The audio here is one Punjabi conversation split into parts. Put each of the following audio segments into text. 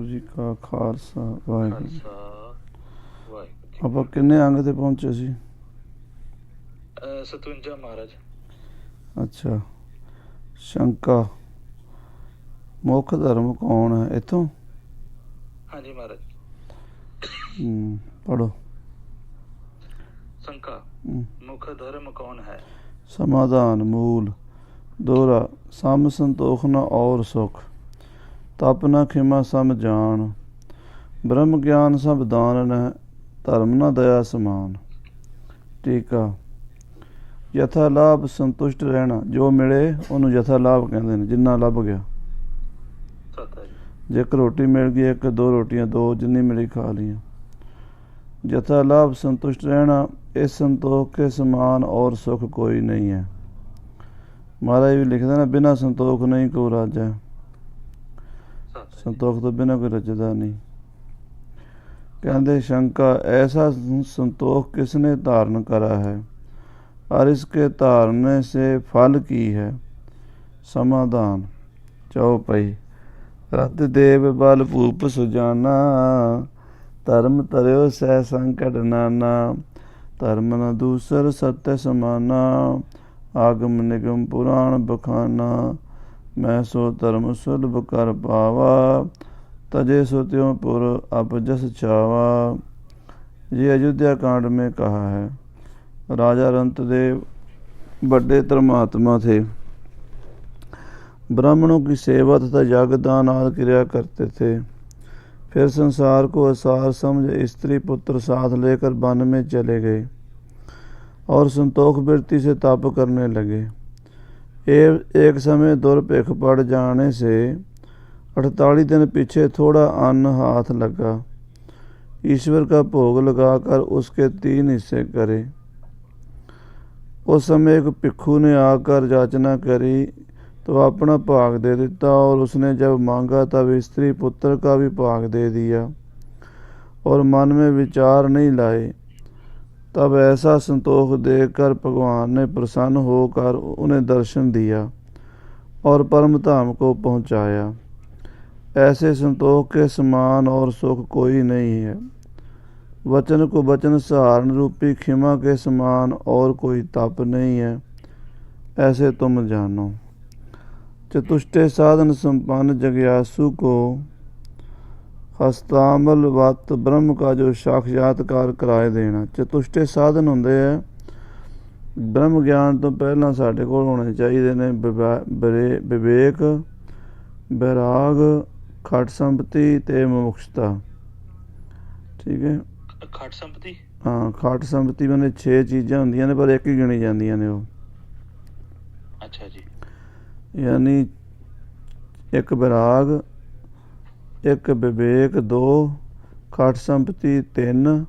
ਵਾਹਿਗੁਰੂ ਜੀ ਕਾ ਖਾਲਸਾ ਵਾਹਿਗੁਰੂ ਆਪਾਂ ਕਿੰਨੇ ਅੰਗ ਤੇ ਪਹੁੰਚੇ ਸੀ? ਅਹ 57 ਮਹਾਰਾਜ। ਅੱਛਾ। ਸ਼ੰਕਾ। ਮੁੱਖ ਧਰਮ ਕੌਣ ਹੈ ਇਥੋਂ? ਹਾਂਜੀ ਮਹਾਰਾਜ। ਪੜੋ ਸੰਕਾ। ਮੁਖ ਧਰਮ ਕੌਣ ਹੈ? ਸਮਾਧਾਨ ਮੂਲ। ਦੋਹਰਾ। ਸਮ ਸੰਤੋਖ ਨ ਔਰ ਸੁਖ। ਤਪ ਨ ਖਿਮਾ ਸਮ ਜਾਣ ਬ੍ਰਹਮ ਗਿਆਨ ਸਭ ਦਾਨ ਹੈ ਧਰਮ ਨ ਦਇਆ ਸਮਾਨ। ਟੀਕਾ। ਯਥਾ ਲਾਭ ਸੰਤੁਸ਼ਟ ਰਹਿਣਾ ਜੋ ਮਿਲੇ ਉਹਨੂੰ ਯਥਾ ਲਾਭ ਕਹਿੰਦੇ ਨੇ ਜਿੰਨਾ ਲੱਭ ਗਿਆ। ਸਤਾ ਜੀ। ਜੇ ਇੱਕ ਰੋਟੀ ਮਿਲ ਗਈ ਇੱਕ ਦੋ ਰੋਟੀਆਂ ਦੋ ਜਿੰਨੀ ਮਿਲੀ ਖਾ ਲੀਆਂ ਯਥਾ ਲਾਭ ਸੰਤੁਸ਼ਟ ਰਹਿਣਾ ਇਸ ਸੰਤੋਖ ਕੇ ਸਮਾਨ ਔਰ ਸੁਖ ਕੋਈ ਨਹੀਂ ਹੈ। ਮਹਾਰਾਜ ਵੀ ਲਿਖਦਾ ਨਾ ਬਿਨਾ ਸੰਤੋਖ ਨਹੀਂ ਕੋ ਰਾਜਾ। ਸੰਤੋਖ ਤੋਂ ਬਿਨਾਂ ਕੋਈ ਰਜਦਾ ਨਹੀਂ। ਕਹਿੰਦੇ ਸ਼ੰਕਾ ਐਸਾ ਸੰਤੋਖ ਕਿਸ ਨੇ ਧਾਰਨ ਕਰਾ ਹੈ? ਔਰ ਇਸ ਕੇ ਧਾਰਨੇ ਸੇ ਫਲ ਕੀ ਹੈ? ਸਮਾਧਾਨ ਚੌਪਈ ਰਤ ਦੇਵ ਬਲ ਭੂਪ ਸੁਜਾਨਾ ਧਰਮ ਤਰਿਓ ਸਹਿ ਸੰਕਟ ਨਾਨਾ ਧਰਮ ਨ ਦੂਸਰ ਸਤਿ ਸਮਾਨਾ ਆਗਮ ਨਿਗਮ ਪੁਰਾਣ ਬਖਾਨਾ मैं सो धर्म सुलभ कर पावा तजे सो त्यों पुर अप जस छावा ये अयोध्या कांड में कहा है राजा रंतदेव बड़े धर्मात्मा थे ब्राह्मणों की सेवा तथा यागदान आदि क्रिया करते थे फिर संसार को असार समझ स्त्री पुत्र साथ लेकर वन में चले गए और संतोख वृत्ति से तप करने लगे ए- एक समय दुर्भिक्ष पड़ जाने से अड़तालीस दिन पीछे थोड़ा अन्न हाथ लगा ईश्वर का भोग लगाकर उसके तीन हिस्से करे उस समय एक भिक्षु ने आकर याचना करी तो अपना भाग दे देता और उसने जब मांगा तब स्त्री पुत्र का भी भाग दे दिया और मन में विचार नहीं लाए तब ऐसा संतोष देखकर भगवान ने प्रसन्न होकर उन्हें दर्शन दिया और परम धाम को पहुंचाया ऐसे संतोष के समान और सुख कोई नहीं है वचन को वचन सहारण रूपी क्षमा के समान और कोई तप नहीं है ऐसे तुम जानो चतुष्टय साधन संपन्न जगयासु को ਹਸਤਾਮਲ ਵਤ ਬ੍ਰਹਮ ਕਾ ਜੋ ਸਾਖਸ਼ਾਤਕਾਰ ਕਰਾਏ ਦੇਣਾ। ਚਤੁਸ਼ਟੇ ਸਾਧਨ ਹੁੰਦੇ ਆ। ਬ੍ਰਹਮ ਗਿਆਨ ਤੋਂ ਪਹਿਲਾਂ ਸਾਡੇ ਕੋਲ ਹੋਣੇ ਚਾਹੀਦੇ ਨੇ ਵਿਵੇਕ ਵਿਰਾਗ ਖਟ ਸੰਪਤੀ ਤੇ ਮੁਕਸ਼ਤਾ ਠੀਕ ਹੈ? ਖਟ ਸੰਪਤੀ? ਹਾਂ ਖਟ ਸੰਪਤੀ ਬੰਦੇ 6 ਚੀਜ਼ਾਂ ਹੁੰਦੀਆਂ ਨੇ ਪਰ ਇੱਕ ਹੀ ਗਿਣੀ ਜਾਂਦੀਆਂ ਨੇ ਉਹ। ਅੱਛਾ ਜੀ। ਯਾਨੀ ਇੱਕ ਵਿਰਾਗ ਇੱਕ ਵਿਵੇਕ ਦੋ ਖਟ ਸੰਪਤੀ ਤਿੰਨ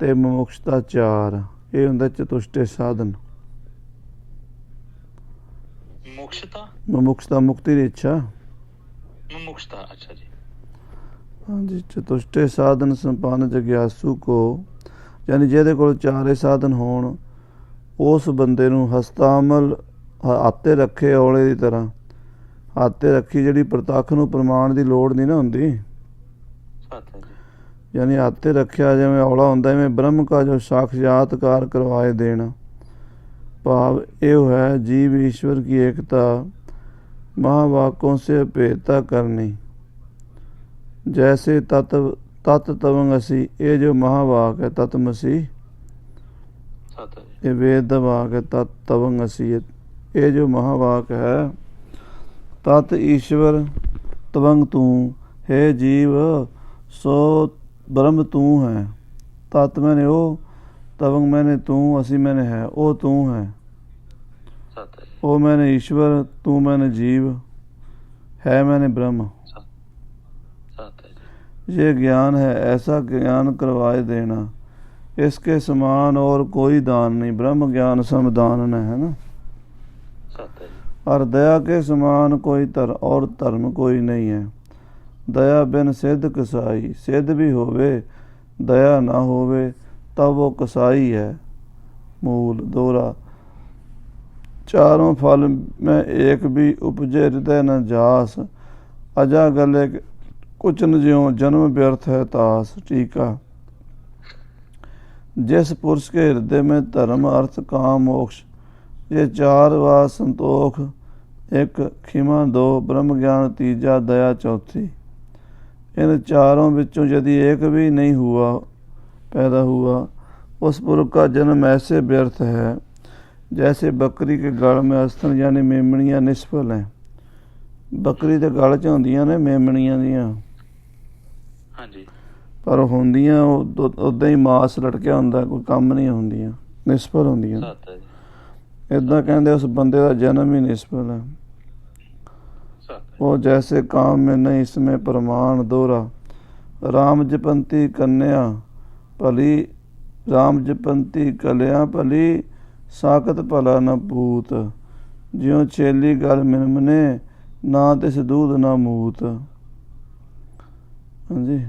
ਤੇ ਮੁਕਸ਼ਤਾ ਚਾਰ। ਇਹ ਹੁੰਦਾ ਚਤੁਸ਼ਟੇ ਸਾਧਨ। ਮੁਕਸ਼ਤਾ ਮੁਕਸ਼ਤਾ ਮੁਕਤੀ ਦੀ ਇੱਛਾ। ਮੁਕਸ਼ਤਾ ਅੱਛਾ ਜੀ। ਹਾਂਜੀ ਚਤੁਸ਼ਟੇ ਸਾਧਨ ਸੰਪੰਨ ਜਗਿਆਸੂ ਕੋ। ਯਾਨੀ ਜਿਹਦੇ ਕੋਲ ਚਾਰੇ ਸਾਧਨ ਹੋਣ ਉਸ ਬੰਦੇ ਨੂੰ ਹਸਤਾਮਲ ਹੱਥੇ ਰੱਖੇ ਔਲੇ ਦੀ ਤਰ੍ਹਾਂ। ਹੱਥ ਰੱਖੀ ਜਿਹੜੀ ਪ੍ਰਤੱਖ ਨੂੰ ਪ੍ਰਮਾਣ ਦੀ ਲੋੜ ਨਹੀਂ ਨਾ ਹੁੰਦੀ। ਯਾਨੀ ਹੱਥ ਰੱਖਿਆ ਜਿਵੇਂ ਔਲਾ ਹੁੰਦਾ ਐਵੇਂ ਬ੍ਰਹਮ ਕਾ ਜੋ ਸਾਖ ਯਾਤਕਾਰ ਕਰਵਾਏ ਦੇਣ। ਭਾਵ ਇਹ ਹੈ ਜੀਵ ਈਸ਼ਵਰ ਕੀ ਏਕਤਾ ਮਹਾਵਾਕੋਂ ਸੇ ਭੇਤਾ ਕਰਨੀ। ਜੈਸੇ ਤਤ ਤਤ ਤਵੰਗ ਅਸੀਂ ਇਹ ਜੋ ਮਹਾਵਾਕ ਹੈ ਤਤ ਮਸੀ। ਇਹ ਵੇਦ ਵਾਕ ਹੈ ਤਤ ਤਵੰਗ ਅਸੀਂ ਇਹ ਜੋ ਮਹਾਵਾਕ ਹੈ ਤਤ ਈਸ਼ਵਰ ਤਵੰਗ ਤੂੰ ਹੈ ਜੀਵ ਸੋ ਬ੍ਰਹਮ ਤੂੰ ਹੈ। ਤਤ ਮੈਨੇ ਉਹ ਤਵੰਗ ਮੈਨੇ ਤੂੰ ਅਸੀਂ ਮੈਨੇ ਹੈ ਉਹ ਤੂੰ ਹੈ। ਉਹ ਮੈਨੇ ਈਸ਼ਵਰ ਤੂੰ ਮੈਨੇ ਜੀਵ ਹੈ ਮੈਨੇ ਬ੍ਰਹਮ। ਇਹ ਗਿਆਨ ਹੈ ਐਸਾ ਗਿਆਨ ਕਰਵਾਏ ਦੇਣਾ। ਇਸ ਕੇ ਸਮਾਨ ਔਰ ਕੋਈ ਦਾਨ ਨਹੀਂ ਬ੍ਰਹਮ ਗਿਆਨ ਸਮਦਾਨ ਹੈ ਨਾ। ਸਤਿ और दया के समान कोई तर और धर्म कोई नहीं है दया बिन सिद्ध कसाई सिद्ध भी होवे दया ना होवे तब वो कसाई है मूल दोहरा चारों फल में एक भी उपजे हृदय न जास अजा गले ਕੁਚਨ ਜਿਉ ਜਨਮ व्यर्थ है तास टीका जिस पुरुष के हृदय में धर्म अर्थ काम मोक्ष ये चार वा संतोख एक खिमा दो ब्रह्म ज्ञान तीजा दया चौथी इन चारों विचों यदि एक भी नहीं हुआ पैदा हुआ उस पुरुष का जन्म ऐसे व्यर्थ है जैसे बकरी के गल में अस्थन यानी मेमणियां निष्फल हैं ਬੱਕਰੀ ਦੇ ਗਲ 'ਚ ਹੁੰਦੀਆਂ ਨੇ ਮੇਮਣੀਆਂ ਦੀਆਂ ਹਾਂਜੀ ਪਰ ਹੁੰਦੀਆਂ ਉਦਾਂ ਹੀ ਮਾਸ ਲਟਕਿਆ ਹੁੰਦਾ ਕੋਈ ਕੰਮ ਨਹੀਂ ਹੁੰਦੀਆਂ ਨਿਸਫਲ ਹੁੰਦੀਆਂ ਸਤ ਹੈ ਜੀ ਇਦਾਂ ਕਹਿੰਦੇ ਉਸ ਬੰਦੇ ਦਾ ਜਨਮ ਹੀ ਨਹੀਂ ਨਿਸਫਲ ਹੈ। ਉਹ ਜੈਸੇ ਕਾਮ ਮੈਂ ਨਹੀਂ ਇਸ ਮੈਂ ਪ੍ਰਮਾਣ ਦੋਰਾ। ਰਾਮ ਜਪੰਤੀ ਕੰਨਿਆ ਭਲੀ ਰਾਮ ਜਪੰਤੀ ਕਲਿਆ ਭਲੀ ਸਾਖਤ ਭਲਾ ਨਾ ਭੂਤ। ਜਿਉ ਚੇਲੀ ਗਲ ਮਿਲਮਨੇ ਨਾ ਤਿਸ ਦੂਧ ਨਾ ਮੂਤ। ਹਾਂਜੀ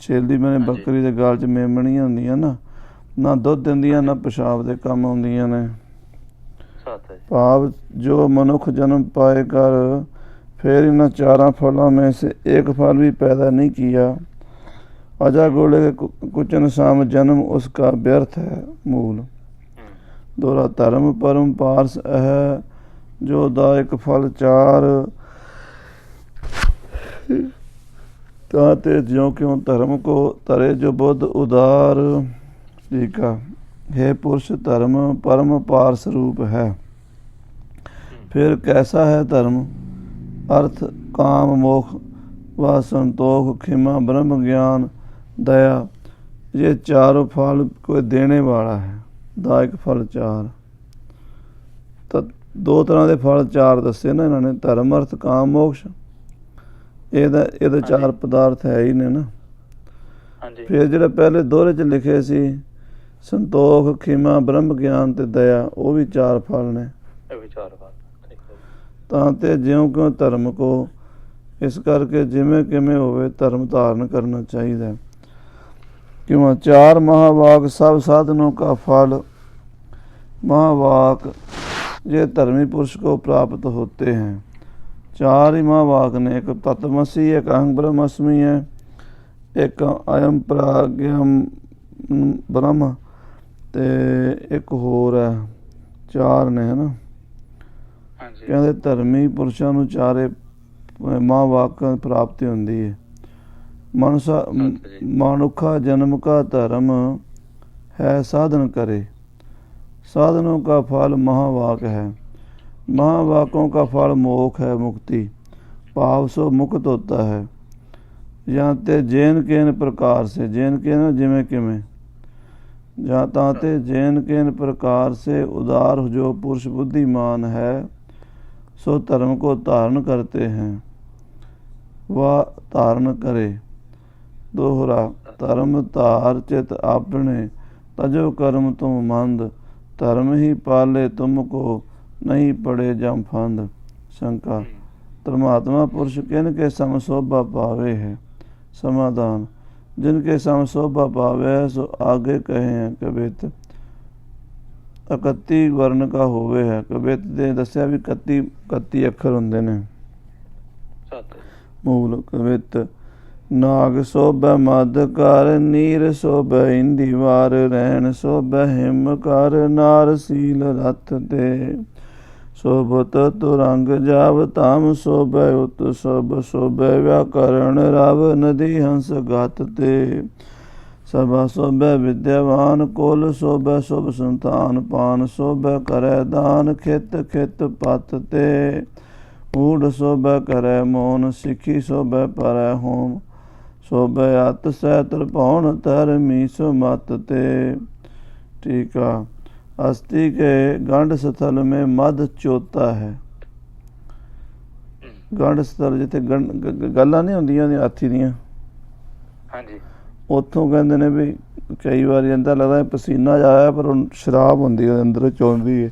ਚੇਲੀ ਮੈਨੇ ਬੱਕਰੀ ਦੇ ਗਾਲ 'ਚ ਮੇਮਣੀਆਂ ਹੁੰਦੀਆਂ ਨਾ ਨਾ ਦੁੱਧ ਦਿੰਦੀਆਂ ਨਾ ਪਿਸ਼ਾਬ ਦੇ ਕੰਮ ਆਉਂਦੀਆਂ ਨੇ। ਭਾਵ ਜੋ ਮਨੁੱਖ ਜਨਮ ਪਾਏ ਕਰ ਫਿਰ ਇਹਨਾਂ ਚਾਰਾਂ ਫਲਾਂ ਮੇਂ ਸੇ ਇੱਕ ਫਲ ਵੀ ਪੈਦਾ ਨਹੀਂ ਕੀਆ। ਅਜਾ ਗੋਲੇ ਕੁਚਨ ਸਾਮ ਜਨਮ ਉਸ ਕਾ ਬਿਰਥ ਹੈ ਮੂਲ। ਦੋਰਾ ਧਰਮ ਪਰਮ ਪਾਰਸ ਹੈ ਜੋ ਦਾ ਇੱਕ ਫਲ ਚਾਰ ਤਾਂ ਤੇ ਜਿਉ ਕਿਉ ਧਰਮ ਕੋ ਤਰੇ ਜੋ ਬੁੱਧ ਉਦਾਰ ਠੀਕਾ ਹੈ ਪੁਰਸ਼ ਧਰਮ ਪਰਮ ਪਾਰ ਸਰੂਪ ਹੈ। ਫਿਰ ਕੈਸਾ ਹੈ ਧਰਮ? ਅਰਥ ਕਾਮ ਮੋਖ ਵਾ ਸੰਤੋਖ ਖਿਮਾ ਬ੍ਰਹਮ ਗਿਆਨ ਦਇਆ। ਇਹ ਚਾਰ ਫਲ ਕੋਈ ਦੇਣੇ ਵਾਲਾ ਹੈ ਦਾਇਕ ਫਲ ਚਾਰ। ਤਾਂ ਦੋ ਤਰ੍ਹਾਂ ਦੇ ਫਲ ਚਾਰ ਦੱਸੇ ਨਾ ਇਹਨਾਂ ਨੇ ਧਰਮ ਅਰਥ ਕਾਮ ਮੋਕਸ਼। ਇਹਦਾ ਇਹਦੇ ਚਾਰ ਪਦਾਰਥ ਹੈ ਹੀ ਨੇ ਨਾ। ਹਾਂਜੀ। ਫਿਰ ਜਿਹੜਾ ਪਹਿਲੇ ਦੋਹਰੇ ਚ ਲਿਖੇ ਸੀ ਸੰਤੋਖ ਖਿਮਾ ਬ੍ਰਹਮ ਗਿਆਨ ਤੇ ਦਇਆ ਉਹ ਵੀ ਚਾਰ ਫਲ ਨੇ ਇਹ ਵਿਚਾਰ ਬਾਤ ਠੀਕ ਹੈ ਜੀ। ਤਾਂ ਤੇ ਜਿਉਂ ਕਿਉਂ ਧਰਮ ਕੋ ਇਸ ਕਰਕੇ ਜਿਵੇਂ ਕਿਵੇਂ ਹੋਵੇ ਧਰਮ ਧਾਰਨ ਕਰਨਾ ਚਾਹੀਦਾ ਹੈ क्यों चार महावाक सब साधनों का फल महावाक ये धर्मी पुरुष को प्राप्त होते हैं चार ही महावाक ने एक तत्वमसी एक अहं ब्रह्मस्मि है एक अयम प्राज्ञम ब्रह्म ਤੇ ਇੱਕ ਹੋਰ ਹੈ ਚਾਰ ਨੇ ਹਨਾ ਹਾਂਜੀ ਕਹਿੰਦੇ ਧਰਮੀ ਪੁਰਸ਼ਾਂ ਨੂੰ ਚਾਰੇ ਮਹਾਵਾਕ ਪ੍ਰਾਪਤੀ ਹੁੰਦੀ ਹੈ ਮਨੁਸ਼ਾ ਅੱਛਾ ਜੀ। ਮਨੁੱਖਾ ਜਨਮ का धर्म है साधन करे साधनों का फल महावाक है महावाकों का फल मोख है मुक्ति भाव सो मुक्त होता है ਜਾਂ ਤੇ ਜੈਨ ਕੇਨ ਪ੍ਰਕਾਰ ਸੇ ਜੈਨ ਕੇ ਨਾ ਜਿਵੇਂ ਕਿਵੇਂ ਜਾਂ ਤਾਂ ਤੇ ਜੈਨ केन प्रकार से उदार जो पुरुष बुद्धिमान है सो धर्म को धारण करते हैं वह धारण करे दोहरा धर्म धार चित अपने तजो कर्म तुम मंद धर्म ही पाले तुमको नहीं पड़े जम फंद शंका ਹੂੰ। परमात्मा पुरुष किन के सम शोभा पावे है समाधान जिनके सम शोभा पावे है सो आगे कहे हैं कवित ਇਕੱਤੀ ਵਰਨ ਕਾ ਹੋਵੇ ਹੈ ਕਵਿਤ ਦੇ ਦੱਸਿਆ ਵੀ 31 31 ਅੱਖਰ ਹੁੰਦੇ ਨੇ ਸਤ ਹੈ ਜੀ। ਮੂਲ ਕਵਿਤ ਨਾਗ ਸੋਭੈ ਮਦ ਕਰ ਨੀਰ ਸੋਭੈ ਇੰਦੀ ਵਾਰ ਰਹਿਣ ਸੋਭੈ ਹਿਮ ਕਰ ਨਾਰ ਸੀਲ ਰਥ ਤੇ ਸੋਭਤ ਤੁਰੰਗ ਜਾਵ ਤਾਮ ਸੋਭੈ ਉਤ ਸਭ ਸੋਭੈ ਵਿਆਕਰਣ ਰਵ ਨਦੀ ਹੰਸ ਗਤ ਤੇ। ਸਭਾ ਸੋਭੈ ਵਿਦਿਆਵਾਨ ਕੋਲ ਸੋਭੈ ਸੁਭ ਸੰਤਾਨ ਪਾਨ ਸੋਭੈ ਕਰੈ ਦਾਨ ਖਿਤ ਖਿਤ ਪਤ ਤੇ। ਊੜ ਸੋਭੈ ਕਰੈ ਮੋਨ ਸਿੱਖੀ ਸੋਭੈ ਪਰੈ ਹੋਮ, ਸੋਭੈ ਅਤ ਸਹਿ ਤਰਪਉਣ ਧਰਮੀ ਸੁਮਤ ਤੇ। ਟੀਕਾ ਅਸਤੀ ਕੇ ਗੰਡ ਸਥਲ ਮੇ ਮਦ ਚੋਤਾ ਹੈ ਹੂੰ। ਗੰਡ ਸਥਲ ਜਿੱਥੇ ਗੰਡ- ਗ- ਗ- ਗੱਲਾਂ ਨਹੀਂ ਹੁੰਦੀਆਂ ਨੇ ਹਾਥੀ ਦੀਆਂ ਹਾਂਜੀ ਉੱਥੋਂ ਕਹਿੰਦੇ ਨੇ ਵੀ ਕਈ ਵਾਰੀ ਅੰਦਰ ਲੱਗਦਾ ਪਸੀਨਾ ਜਾਇਆ ਪਰ ਉਹ ਸ਼ਰਾਬ ਹੁੰਦੀ ਹੈ ਅੰਦਰ ਚੋਂਦੀ ਹੈ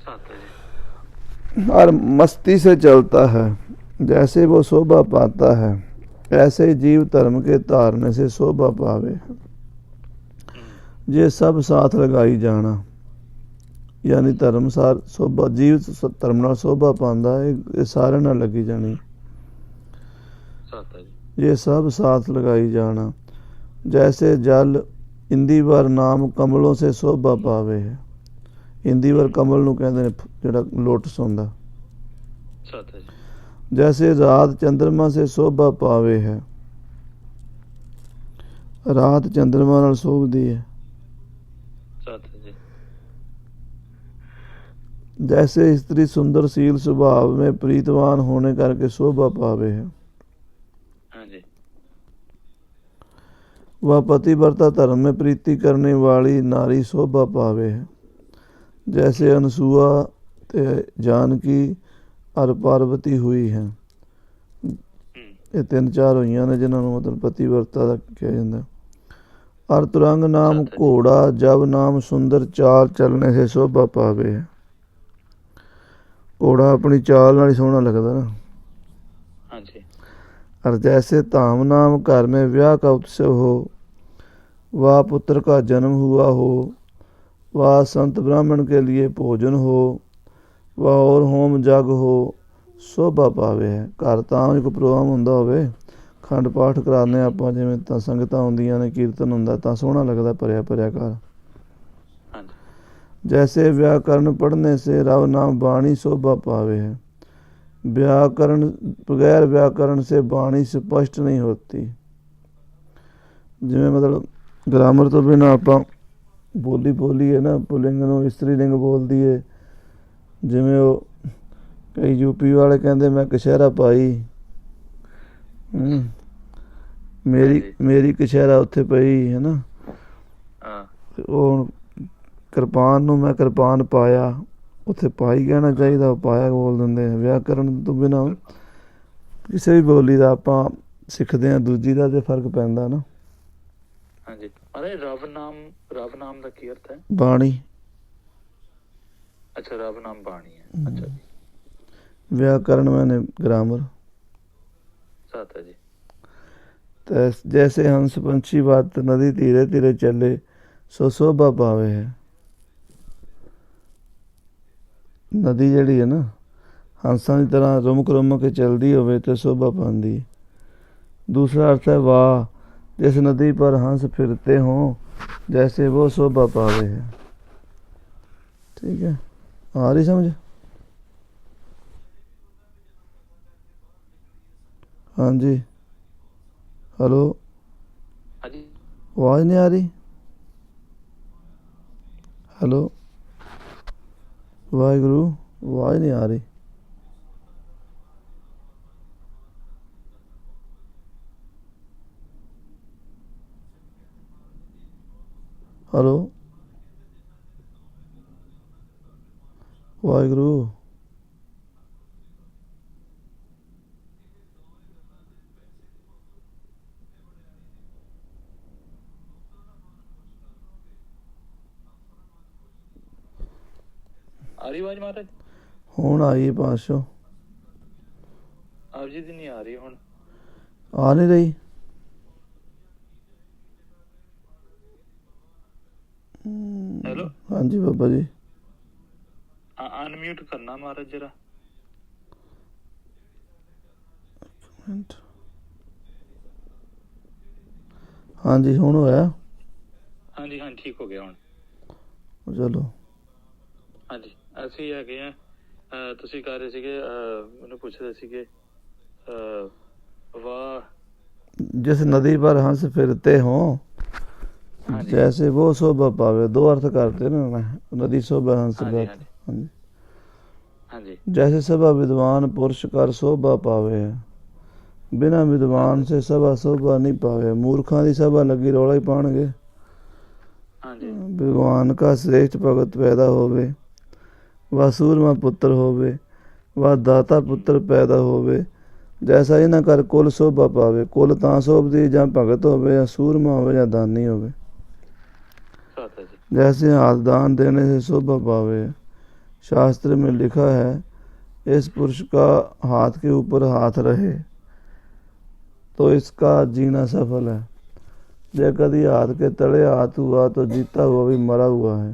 ਸਤ ਹੈ ਜੀ और मस्ती से चलता है जैसे वो शोभा पाता है ऐसे ही जीव धर्म के धारने से शोभा पावे ਜੇ ਸਭ ਸਾਥ ਲਗਾਈ ਜਾਣਾ ਯਾਨੀ ਧਰਮ ਸਾਰ ਸੋਭਾ ਜੀਵ ਧਰਮ ਨਾਲ ਸੋਭਾ ਪਾਉਂਦਾ ਇਹ ਸਾਰਿਆਂ ਨਾਲ ਲੱਗੀ ਜਾਣੀ। ਜੇ। ਸਭ ਸਾਥ ਲਗਾਈ ਜਾਣਾ ਜੈਸੇ ਜਲ ਇੰਦੀ ਵਾਰ ਨਾਮ ਕਮਲੋਂ ਸੇ ਸੋਭਾ ਪਾਵੇ ਹੈ। ਇੰਦੀ ਵਾਰ ਕਮਲ ਨੂੰ ਕਹਿੰਦੇ ਨੇ ਜਿਹੜਾ ਲੋਟਸ ਹੁੰਦਾ। ਜੈਸੇ ਰਾਤ ਚੰਦਰਮਾ ਸੇ ਸੋਭਾ ਪਾਵੇ ਹੈ। ਰਾਤ ਚੰਦਰਮਾ ਨਾਲ ਸੋਭਦੀ ਹੈ। जैसे स्त्री सुंदरशील स्वभाव में प्रीतवान होने करके शोभा पावे है ਹਾਂਜੀ वह पतिव्रता धर्म में प्रीति करने वाली नारी शोभा पावे है जैसे अनसुआ ते जानकी और पार्वती हुई है ਹੂੰ ਇਹ ਤਿੰਨ ਚਾਰ ਹੋਈਆਂ ਨੇ ਜਿਨ੍ਹਾਂ ਨੂੰ ਮਤਲਬ ਪਤੀਵਰਤਾ ਦਾ ਕਿਹਾ ਜਾਂਦਾ ਅਰ ਤੁਰੰਗ ਨਾਮ ਅੱਛਾ ਜੀ। ਘੋੜਾ ਜਬ ਨਾਮ ਸੁੰਦਰ ਚਾਲ ਚੱਲਣੇ ਸੇ ਸ਼ੋਭਾ ਪਾਵੇ ਹੈ ਘੋੜਾ ਆਪਣੀ ਚਾਲ ਨਾਲ ਹੀ ਸੋਹਣਾ ਲੱਗਦਾ ਨਾ। ਹਾਂਜੀ। ਅਰ ਜੈਸੇ ਧਾਮ ਨਾਮ ਘਰ ਮੇ ਵਿਆਹ ਕਾ ਉਤਸਵ ਹੋ ਵਾ ਪੁੱਤਰ ਕਾ ਜਨਮ ਹੁਆ ਹੋ ਵਾ ਸੰਤ ਬ੍ਰਾਹਮਣ ਕੇ ਲਿਏ ਭੋਜਨ ਹੋ ਵਾ ਹੋਰ ਹੋਮ ਜਗ ਹੋ ਸੋਭਾ ਪਾਵੇ ਹੈ ਘਰ ਤਾਂ ਕੋਈ ਪ੍ਰੋਗਰਾਮ ਹੁੰਦਾ ਹੋਵੇ। ਖੰਡ ਪਾਠ ਕਰਾਉਂਦੇ ਆਪਾਂ ਜਿਵੇਂ ਤਾਂ ਸੰਗਤਾਂ ਹੁੰਦੀਆਂ ਨੇ ਕੀਰਤਨ ਹੁੰਦਾ ਤਾਂ ਸੋਹਣਾ ਲੱਗਦਾ ਭਰਿਆ ਭਰਿਆ ਘਰ। जैसे व्याकरण पढ़ने से रव नाम वाणी शोभा पावे है व्याकरण बगैर व्याकरण से बाणी स्पष्ट नहीं होती ਜਿਵੇਂ ਮਤਲਬ ਗ੍ਰਾਮਰ ਤੋਂ ਬਿਨਾਂ ਆਪਾਂ ਬੋਲੀ ਬੋਲੀਏ ਨਾ ਪੁਲਿੰਗ ਨੂੰ ਇਸਤਰੀ ਲਿੰਗ ਬੋਲਦੀ ਏ ਜਿਵੇਂ ਉਹ ਕਈ ਯੂਪੀ ਵਾਲੇ ਕਹਿੰਦੇ ਮੈਂ ਕਸ਼ਹਿਰਾ ਪਾਈ ਹਮ, ਮੇਰੀ ਹਾਂਜੀ। ਮੇਰੀ ਕਸ਼ਹਿਰਾ ਉੱਥੇ ਪਈ ਹੈ ਨਾ ਹਾਂ ਤੇ ਉਹ ਹੁਣ ਕਿਰਪਾਨ ਨੂੰ ਮੈਂ ਕਿਰਪਾਨ ਪਾਇਆ ਉੱਥੇ ਪਾਈ ਕਹਿਣਾ ਚਾਹੀਦਾ ਉਹ ਪਾਇਆ ਬੋਲ ਦਿੰਦੇ ਆ ਵਿਆਕਰਨ ਤੋਂ ਬਿਨਾ ਕਿਸੇ ਵੀ ਬੋਲੀ ਦਾ ਆਪਾਂ ਸਿੱਖਦੇ ਆ ਦੂਜੀ ਦਾ ਤੇ ਫਰਕ ਪੈਂਦਾ ਨਾ ਹਾਂਜੀ ਅਰੇ ਰਬ ਨਾਮ ਰਬ ਨਾਮ ਦਾ ਕੀ ਅਰਥ ਹੈ ਬਾਣੀ ਅੱਛਾ ਰਬ ਨਾਮ ਬਾਣੀ ਹੈ ਅੱਛਾ ਜੀ व्याकरण मैंने ग्रामर ਸੱਤ ਹੈ ਜੀ तो जैसे हंस पंछी बात नदी धीरे धीरे चले सो शोभा पावे है ਨਦੀ ਜਿਹੜੀ ਹੈ ਨਾ ਹੰਸਾਂ ਦੀ ਤਰ੍ਹਾਂ ਰੁਮਕ ਰੁਮਕ ਕੇ ਚੱਲਦੀ ਹੋਵੇ ਤੇ ਸੋਭਾ ਪਾਉਂਦੀ ਦੂਸਰਾ ਅਰਥ ਹੈ ਵਾ ਜਿਸ ਨਦੀ ਪਰ ਹੰਸ ਫਿਰਤੇ ਹੋ ਜੈਸੇ ਉਹ ਸੋਭਾ ਪਾਵੇ ਠੀਕ ਹੈ। ਆ ਰਹੀ ਸਮਝ? ਹਾਂਜੀ। ਹਲੋ। ਹਾਂਜੀ। ਆਵਾਜ਼ ਨਹੀਂ ਆ ਰਹੀ? ਹਲੋ। ਵਾਹਿਗੁਰੂ ਆਵਾਜ਼ ਨਹੀਂ ਆ ਰਹੀ। ਹਲੋ ਵਾਹਿਗੁਰੂ। ਮਹਾਰਾਜ? ਹੁਣ ਆਈ ਪਾਸ਼ੋ ਆਪ ਜੀ ਦੀ ਨਹੀਂ ਆ ਰਹੀ ਹੁਣ। ਆ ਨਹੀਂ ਰਹੀ? ਹੈਲੋ? ਹਾਂਜੀ ਬਾਬਾ ਜੀ। ਅਨਮਿਊਟ ਕਰਨਾ ਮਹਾਰਾਜ ਜਰਾ। ਮਿੰਟ। ਹਾਂਜੀ ਹੁਣ ਹੋਇਆ? ਹਾਂਜੀ ਹਾਂ ਠੀਕ ਹੋ ਗਿਆ ਹੁਣ। ਚਲੋ। ਹਾਂਜੀ। ਅਸੀਂ ਹੈਗੇ ਆ। ਤੁਸੀਂ ਕਰ ਰਹੇ ਸੀਗੇ ਮੈਨੂੰ ਪੁੱਛ ਸੀਗੇ ਵਾਹ। ਜਿਸ ਨਦੀ ਪਰ ਹੰਸ ਫਿਰਤੇ ਹੋ ਜੈਸੇ ਉਹ ਸੋਭਾ ਪਾਵੇ ਦੋ ਅਰਥ ਕਰਦੇ ਨੇ ਨਦੀ ਸੋਭਾ ਹੰਸ ਦਾ ਹਾਂਜੀ। ਹਾਂਜੀ। ਜੈਸੇ ਸਭਾ ਵਿਦਵਾਨ ਪੁਰਸ਼ ਕਰ ਸੋਭਾ ਪਾਵੇ। ਬਿਨਾ ਵਿਦਵਾਨ ਸੇ ਸਭਾ ਸੋਭਾ ਨਹੀਂ ਪਾਵੇ। ਮੂਰਖਾਂ ਦੀ ਸਭਾ ਲੱਗੀ ਰੌਲਾ ਹੀ ਪਾਣਗੇ। ਹਾਂਜੀ। ਭਗਵਾਨ ਦਾ ਸ੍ਰੇਸ਼ਟ ਭਗਤ ਪੈਦਾ ਹੋਵੇ। ਵਾ ਸੂਰਮਾ ਪੁੱਤਰ ਹੋਵੇ ਵਾ ਦਾਤਾ ਪੁੱਤਰ ਪੈਦਾ ਹੋਵੇ ਜੈਸਾ ਇਹਨਾਂ ਕਰ ਕੁਲ ਸ਼ੋਭਾ ਪਾਵੇ ਕੁਲ ਤਾਂ ਸ਼ੋਭਦੀ ਜਾਂ ਭਗਤ ਹੋਵੇ ਜਾਂ ਸੂਰਮਾ ਹੋਵੇ ਜਾਂ ਦਾਨੀ ਹੋਵੇ ਸਤ ਹੈ ਜੀ जैसे हाथ दान देने से शोभा पावे शास्त्र में लिखा है इस पुरुष का हाथ के ऊपर हाथ रहे तो इसका जीना सफल है जे कभी हाथ के तले हाथ हुआ तो जीता हुआ भी मरा हुआ है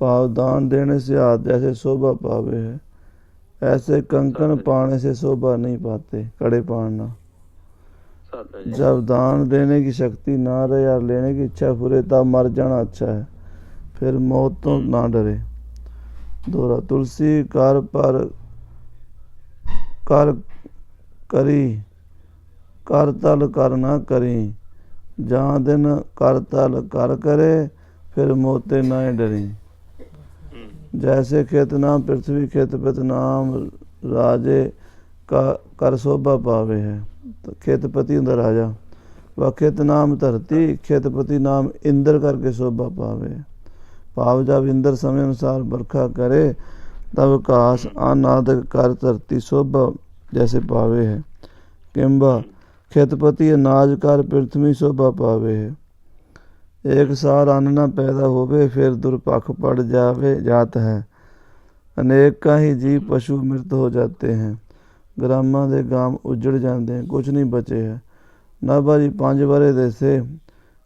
भाव दान देने से हाथ जैसे शोभा पावे है ऐसे कंकन साथ- पाने से शोभा नहीं पाते कड़े पाना साथ है जी जब दान देने की शक्ति ना रहे और लेने की इच्छा पूरे तब मर जाना अच्छा है फिर मौत तो ना डरे दोहरा तुलसी कर पर कर करी कर तल कर ना करी जहाँ दिन कर तल कर करे फिर मोते ना डरी हम्म, जैसे खेत नाम पृथ्वी खेत पित नाम राजे का कर शोभा पावे है तो खेतपति ਹੁੰਦਾ ਰਾਜਾ ਵਾ ਖੇਤ ਨਾਮ ਧਰਤੀ ਖੇਤਪਤੀ ਨਾਮ ਇੰਦਰ ਕਰਕੇ ਸ਼ੋਭਾ ਪਾਵੇ ਭਾਵ ਜਬ ਇੰਦਰ ਸਮੇਂ ਅਨੁਸਾਰ ਬਰਖਾ करे तब घास अनादक कर धरती शोभा जैसे पावे है किंबा खेतपति अनाज कर पृथ्वी शोभा पावे है ਏਕਸਾਰ ਅੰਨ ਨਾ ਪੈਦਾ ਹੋਵੇ, ਫਿਰ ਦੁਰਪੱਖ ਪੜ ਜਾਵੇ, ਜਾਤ ਹੈ। ਅਨੇਕਾਂ ਹੀ ਜੀਵ ਪਸ਼ੂ ਮ੍ਰਿਤ ਹੋ ਜਾਂਦੇ ਹਨ। ਗ੍ਰਾਮਾਂ ਦੇ ਗਾਮ ਉਜੜ ਜਾਂਦੇ ਹਨ ਕੁਝ ਨਹੀਂ ਬਚੇ ਹੈ। ਨਾ ਭਾਜੀ ਪੰਜ ਬਰੇ ਦੇ ਸੇ,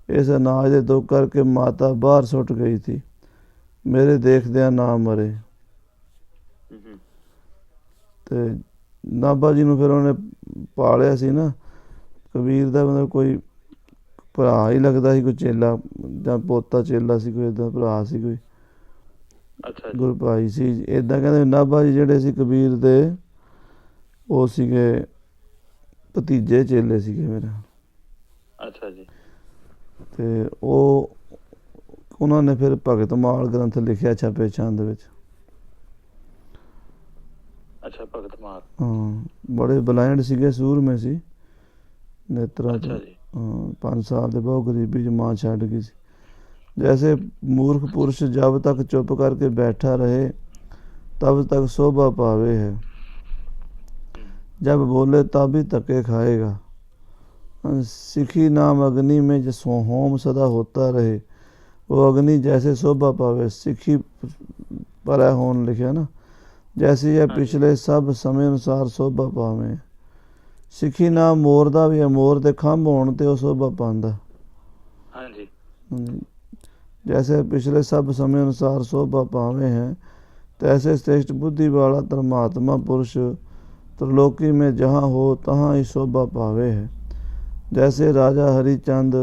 ਇਸ ਅਨਾਜ ਦੇ ਦੁੱਖ ਕਰਕੇ ਮਾਤਾ ਬਾਹਰ ਸੁੱਟ ਗਈ ਸੀ। ਮੇਰੇ ਦੇਖਦਿਆਂ ਨਾ ਮਰੇ। ਤੇ ਨਾਭਾ ਜੀ ਨੂੰ ਫਿਰ ਉਹਨੇ ਪਾਲਿਆ ਸੀ ਨਾ, ਕਬੀਰ ਦਾ ਮਤਲਬ ਕੋਈ ਭਰਾ ਹੀ ਲੱਗਦਾ ਸੀ ਕੋਈ ਚੇਲਾ ਜਾਂ ਪੋਤਾ ਚੇਲਾ ਸੀ ਕੋਈ ਇਦਾਂ ਭਰਾ ਸੀ ਕੋਈ। ਅੱਛਾ ਗੁਰਪਾਈ ਸੀ। ਇਦਾਂ ਕਹਿੰਦੇ ਨਾਭਾ ਜੀ ਜਿਹੜੇ ਸੀ ਕਬੀਰ ਦੇ ਉਹ ਸੀਗੇ ਭਤੀਜੇ ਚੇਲੇ ਸੀਗੇ ਮੇਰਾ। ਅੱਛਾ ਜੀ। ਤੇ ਉਹ ਉਹਨਾਂ ਨੇ ਫਿਰ ਭਗਤ ਮਾਲ ਗ੍ਰੰਥ ਲਿਖਿਆ ਛਾਪੇ ਛੰਦ ਵਿੱਚ। ਅੱਛਾ ਭਗਤ ਮਾਲ। ਹਾਂ ਬੜੇ ਬਲਾਇੰਡ ਸੀਗੇ ਸੂਰਮੇ ਸੀ ਨੇਤਰਾ ਜੀ। 5 ਸਾਲ ਦੇ ਬਹੁਤ ਗਰੀਬੀ 'ਚ ਮਾਂ ਛੱਡ ਗਈ जैसे मूर्ख पुरुष जब तक चुप करके बैठा रहे तब तक शोभा पावे है। जब बोले तब तभी तके खाएगा। सिखी नाम अग्नि में जो होम सदा होता रहे। वो अग्नि जैसे शोभा पावे सिखी पर होन लिखे ना। जैसे यह हाँ पिछले सब समय अनुसार शोभा पावे। ਸਿੱਖੀ ਨਾਮ ਮੋਰ ਦਾ ਵੀ ਹੈ ਮੋਰ ਦੇ ਖੰਭ ਹੋਣ ਤੇ ਉਹ ਸ਼ੋਭਾ ਪਾਉਂਦਾ हाँ जी हम्म, जैसे पिछले सब समय अनुसार शोभा पावे हैं तैसे श्रेष्ठ बुद्धि वाला धर्मात्मा पुरुष त्रिलोकी में जहाँ हो तहाँ ही शोभा पावे है जैसे राजा हरिचंद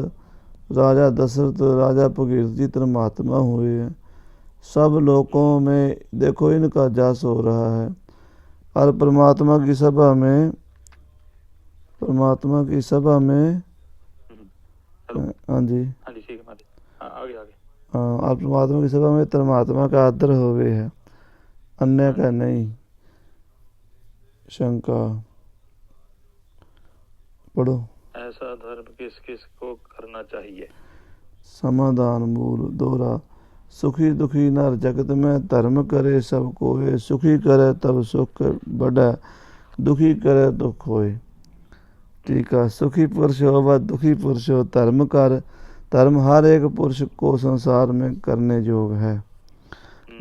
राजा दशरथ राजा भगीरथ जी धर्मात्मा हुए हैं सब लोकों में देखो इनका जस हो रहा है और परमात्मा की सभा में परमात्मा की सभा में हम्म, हाँ जी। हाँ है मालिक। आगे आगे। और परमात्मा की सभा में परमात्मा का आदर होवे है अन्य का नहीं। शंका। पढ़ो। ऐसा धर्म किस किस को करना चाहिए? समाधान मूल दोहरा। सुखी दुखी नर जगत में धर्म करे सब कोय सुखी करे तब सुख बढ़े दुखी करे दुख होए। टीका सुखी पुरुष हो व दुखी पुरुष हो धर्म कर धर्म हर एक पुरुष को संसार में करने योग है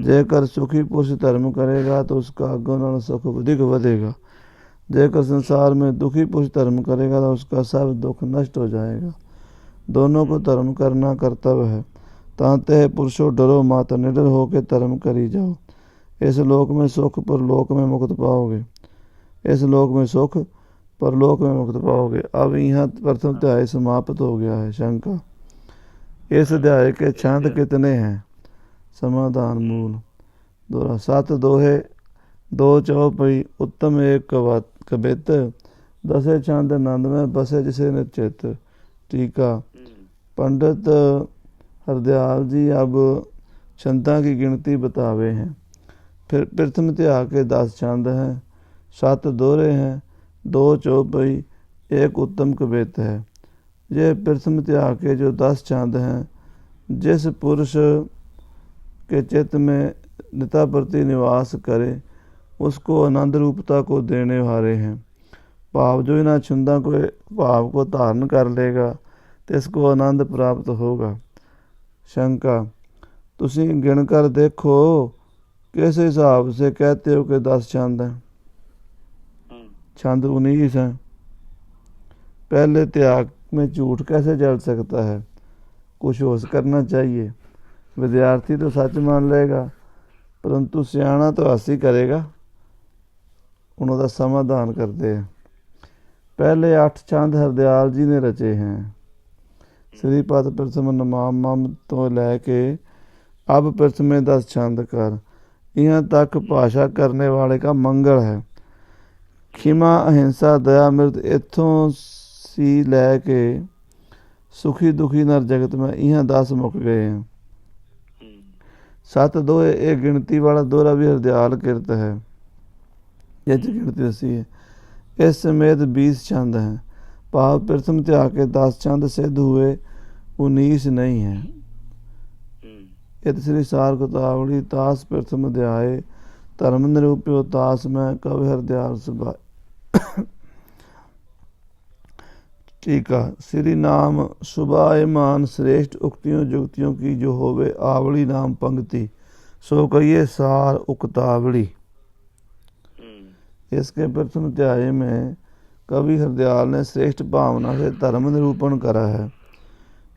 जेकर सुखी पुरुष धर्म करेगा तो उसका गुण सुख अधिक बढ़ेगा जेकर संसार में दुखी पुरुष धर्म करेगा तो उसका सब दुख नष्ट हो जाएगा दोनों को धर्म करना कर्तव्य है तांते है पुरुषो डरो माता निडर होकर धर्म करी जाओ इस लोक में सुख पर लोक में मुक्त पाओगे इस लोक में सुख पर लोक में मुक्त पाओगे। अब यहाँ प्रथम अध्याय समाप्त हो गया है शंका। इस अध्याय के छंद कितने हैं? समाधान मूल। दोहरा सत दोहे दो चौपई उत्तम एक कवत कबित दसे छंद आनंद में बसे जिसे निश्चित टीका। हम्म, पंडित हरदयाल जी अब छंदा की गिनती बतावे हैं। फिर प्रथम इतिहास के दस छंद हैं सात दोहरे हैं दो चौपाई एक उत्तम कवित है। यह प्रथम त्याग के जो दस छंद हैं, जिस पुरुष के चित्त में निता प्रति निवास करे, उसको आनंद रूपता को देने वाले हैं। भाव जो इन्होंने छुंदा को, भाव को धारण कर लेगा तो इसको आनंद प्राप्त होगा। शंका तुम गिन देखो, किस हिसाब से कहते हो कि दस छंद हैं? छंद उन्नीस हैं पहले त्याग में झूठ कैसे जल सकता है कुछ होश करना चाहिए विद्यार्थी तो सच मान लेगा परंतु सियाना तो हंसी करेगा ਉਹਨਾਂ ਦਾ ਸਮਾਧਾਨ ਕਰਦੇ ਆ ਪਹਿਲੇ ਅੱਠ ਚੰਦ ਹਰਦਿਆਲ ਜੀ ਨੇ ਰਚੇ ਹੈ ਸ੍ਰੀ ਪਦ ਪ੍ਰਥਮ ਨਮਾਮ ਮਮ ਤੋਂ ਲੈ ਕੇ ਅਬ ਪ੍ਰਥਮੇ ਦਸ ਚੰਦ ਕਰ यहाँ तक ਭਾਸ਼ਾ ਕਰਨੇ ਵਾਲੇ का ਮੰਗਲ ਹੈ ਖਿਮਾ ਅਹਿੰਸਾ ਦਇਆ ਮਿਰਤ ਇੱਥੋਂ ਸੀ ਲੈ ਕੇ ਸੁਖੀ ਦੁਖੀ ਨਰ ਜਗਤ ਮੈਂ ਇਹਾਂ 10 ਮੁੱਕ ਗਏ ਹਨ ਹੂੰ। ਸੱਤ ਦੋਏ ਇਹ ਗਿਣਤੀ ਵਾਲਾ ਦੋਹਰਾ ਵੀ ਹਰਦਿਆਲ ਕਿਰਤ ਹੈ। ਇਹ ਚ ਗਿਣਤੀ ਦੱਸੀ ਹੈ। ਇਸ ਸਮੇਤ 20 ਚੰਦ ਹੈ। ਭਾਵ ਪ੍ਰਥਮ ਤੇ ਆ ਕੇ 10 ਚੰਦ ਸਿੱਧ हुए 19 ਨਹੀਂ ਹੈ। ਹੂੰ। ਇਤ ਸ੍ਰੀ ਸਾਰ ਗੋਤਾਵਲੀ ਤਾਸ ਪ੍ਰਥਮ ਅਧਿਆਏ ਧਰਮ ਨਿਰੂਪਿਓ ਤਾਸ ਮੈਂ ਕਵ ਹਰਦਿਆਲ ਸੁਭਾ ਟੀਕਾ ਸ੍ਰੀ ਨਾਮ ਸੁਭਾਇਮਾਨ श्रेष्ठ उक्तियों जुक्तियों की जो होवे आवली नाम पंक्ति सो कहिए सार उक्तावली ਹੂੰ इसके प्रथम अध्याय में कवि हरदयाल ने श्रेष्ठ भावना से धर्म निरूपण करा है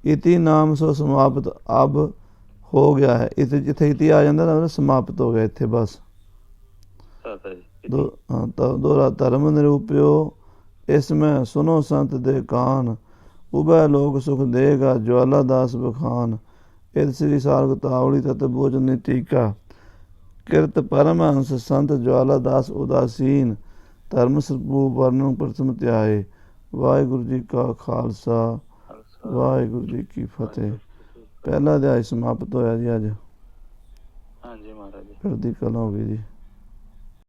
इति नाम सो समाप्त अब हो गया है इति जिथे इति आ ਜਾਂਦਾ ਨਾ ਉਹ ਸਮਾਪਤ ਹੋ ਗਿਆ ਇੱਥੇ ਬਸ ਸਾਤਾ ਜੀ ਦੋ ਹਾਂ, ਤਾਂ ਦੋਹਰਾ ਧਰਮ ਨਿਰੂਪਿਓ इसमें सुनो संत दे कान उभय लोक सुख देगा ज्वाला दास बखान इत श्री सारगतावली तत भोजन टीका किरत परमहंस संत ज्वाला दास उदासीन धर्म ਸਰੂਪ ਵਰਣਨ ਪ੍ਰਥਮ ਧਿਆਏ ਵਾਹਿਗੁਰੂ ਜੀ ਕਾ ਖਾਲਸਾ ਵਾਹਿਗੁਰੂ ਜੀ ਕੀ ਫਤਿਹ ਪਹਿਲਾ ਅਧਿਆਇ ਸਮਾਪਤ ਹੋਇਆ ਜੀ ਅੱਜ ਹਾਂਜੀ ਮਹਾਰਾਜ ਜੀ ਫਿਰ ਦੀ ਕਲਾ ਹੋ ਗਈ ਜੀ